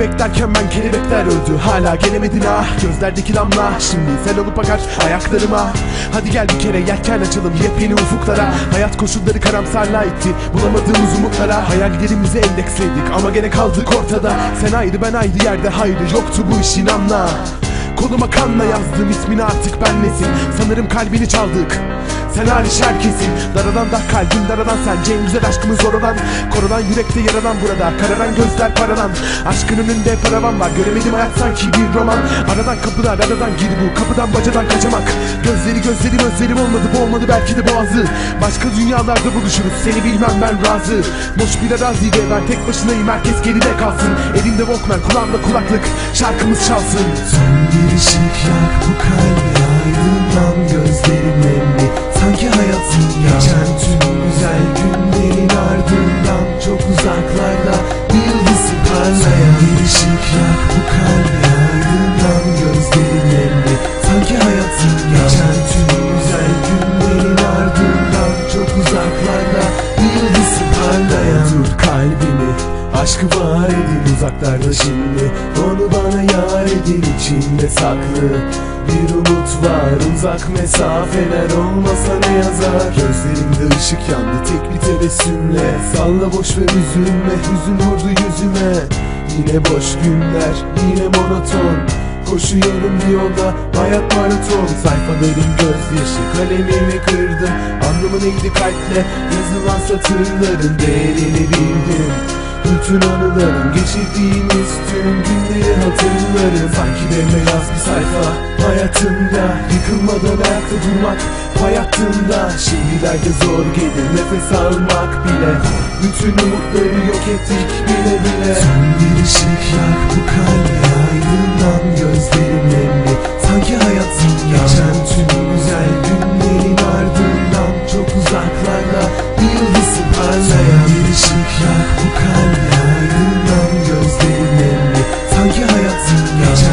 beklerken ben kelebekler öldü. Hala gelemedin ah gözlerdeki damla Şimdi sen olup bakar ayaklarıma. Hadi gel bir kere yelken açalım yepyeni ufuklara. Hayat koşulları karamsarlığa itti. Bulamadığımız umutlara. Hayallerimizi endeksledik ama gene kaldık ortada. Sen ayrı ben ayrı yerde hayrı yoktu bu işin anla Koluma kanla yazdım ismini artık ben nesin? Sanırım kalbini çaldık. Sen hariç herkesin. Daradan da kalbin daradan sen. En güzel aşkımız oradan Korunan yürekte yaradan burada. Kararan gözler paradan Aşkın önünde paravan var. Göremedim hayat sanki bir roman. Aradan kapılar aradan gir bu. Kapıdan bacadan kaçamak. Gözleri gözlerim özlerim olmadı. Bu olmadı belki de boğazı. Başka dünyalarda buluşuruz. Seni bilmem ben razı. Boş bir arazide ben tek başınayım. Herkes geride kalsın. Elimde Walkman kulağımda kulaklık. Şarkımız çalsın. Son bir ışık yak bu kalbe aydınlan gözlerim nemli Sanki hayatın geçen tüm güzel günlerin ardından Çok uzaklarda Aşkı var edin uzaklarda şimdi. Onu bana yar edin içinde saklı. Bir umut var uzak mesafeler olmasa ne yazar? Gözlerimde ışık yandı tek bir tebessümle. Salla boş ve üzülme hüzün vurdu yüzüme. Yine boş günler yine monoton. Koşuyorum yolda hayat maraton. Sayfalarım gözyaşı kalemimi kırdım. Anlamı neydi kalple yazılan satırların değerini bildim bütün anılarım geçirdiğimiz tüm günleri hatırlarım Sanki bembeyaz bir sayfa hayatımda Yıkılmadan ayakta durmak hayattımda Şimdilerde zor gelir nefes almak bile. Bütün umutları yok ettik bile bile. Son bir ışık yak bu no.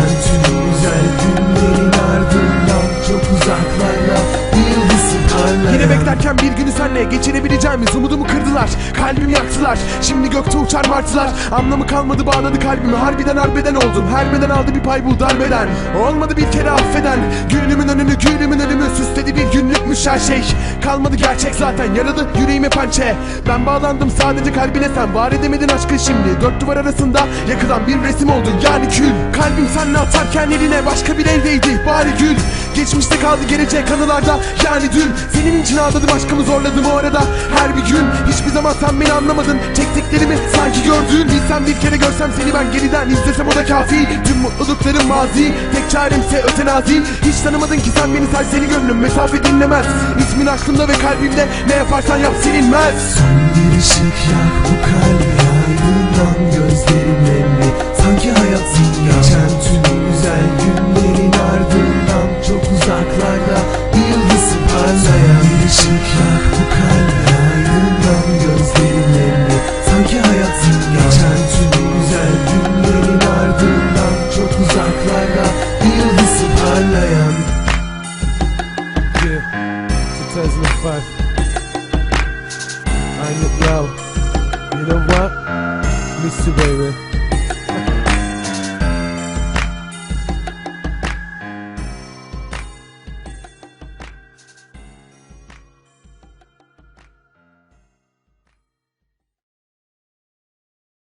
Senle geçirebileceğimiz umudumu kırdılar. Kalbimi yaktılar. Şimdi gökte uçar martılar. Anlamı kalmadı bağladı kalbimi. Harbiden harbiden oldum. Her beden aldı bir pay bu darbeden Olmadı bir kere affeden. Günümün önünü günümün ölümü Süsledi bir günlükmüş her şey. Kalmadı gerçek zaten. Yaradı yüreğime pençe. Ben bağlandım sadece kalbine sen. Var edemedin aşkı şimdi. Dört duvar arasında yakılan bir resim oldun. Yani kül. Kalbim seninle atarken eline başka bir eldeydi Bari gül. Geçmişte kaldı gelecek anılarda. Yani dün. Senin için ağladım aşkımı zorladım o arada Her bir gün hiçbir zaman sen beni anlamadın. Çektiklerimi sanki gördün. Bilsem bir kere görsem seni ben geriden izlesem o da kafi. Tüm mutluluklarım mazi Tek çaremse ötenazi Hiç tanımadın ki sen beni serseri gönlüm mesafe dinlemez. İsmin aklımda ve kalbimde ne yaparsan yap silinmez. Son bir ışık yak Mr. Baby.